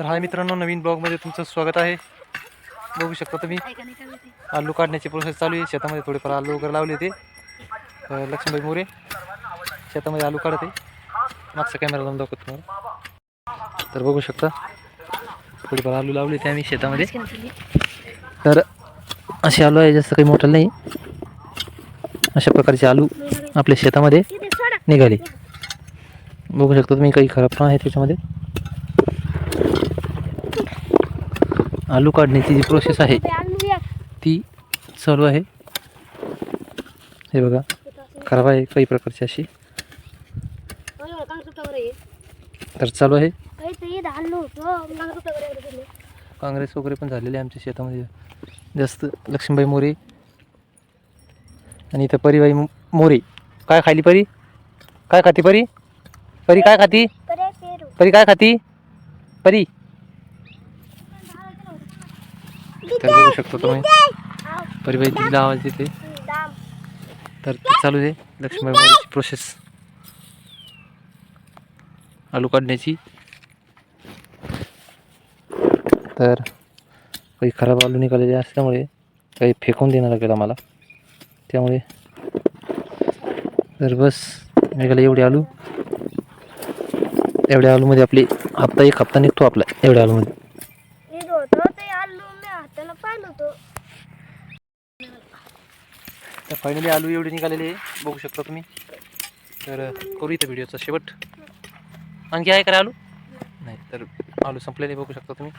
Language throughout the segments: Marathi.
तर हाय मित्रांनो नवीन ब्लॉगमध्ये तुमचं स्वागत आहे. बघू शकता तुम्ही आलू काढण्याची प्रोसेस चालू आहे. शेतामध्ये थोडेफार आलू वगैरे लावले ते तर लक्ष्मीबाई मोरे शेतामध्ये आलू काढत. आहे मागचा कॅमेरा लावून दाखवतो तुम्हाला. तर बघू शकता थोडेफार आलू लावले ते आम्ही शेतामध्ये. तर असे आलू आहे जास्त काही मोठं नाही. अशा प्रकारचे आलू आपल्या शेतामध्ये निघाले. बघू शकता तुम्ही काही खराब पण आहे त्याच्यामध्ये. आलू काढण्याची जी प्रोसेस आहे ती चालू आहे. हे बघा खराब आहे काही प्रकारची अशी. तर चालू आहे. काँग्रेस वगैरे पण झालेले आमच्या शेतामध्ये. जास्त लक्ष्मीबाई मोरे. आणि इथं परीबाई मोरे. काय खाली परी? काय खाती परी? परी काय खाती? परी काय खाती? परी. तर बघू शकतो तुम्ही. परिवार तिला आवाज देते तर चालू आहे लक्ष्मीबाई प्रोसेस आलू काढण्याची. तर काही खराब आलू निघालेले असल्यामुळे काही फेकून देणार लागेल आम्हाला त्यामुळे तर बस निघाले एवढे आलू. एवढ्या आलूमध्ये आपली हप्ता एक हप्ता निघतो आपला एवढ्या आलूमध्ये. तर फायनली आलू एवढे निघालेले आहे. बघू शकता तुम्ही. तर करू इथं व्हिडिओचा शेवट. आणखी आहे करा आलू? नाही तर आलू संपलेले बघू शकता तुम्ही.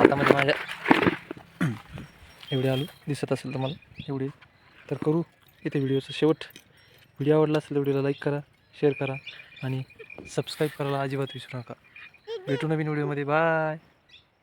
आता म्हणजे माझ्या एवढे आलू दिसत असेल तुम्हाला एवढे. तर करू इथे व्हिडिओचा शेवट. व्हिडिओ आवडला असेल तर व्हिडिओला लाईक करा शेअर करा आणि सबस्क्राईब करायला अजिबात विसरू नका. भेटू नवीन व्हिडिओमध्ये बाय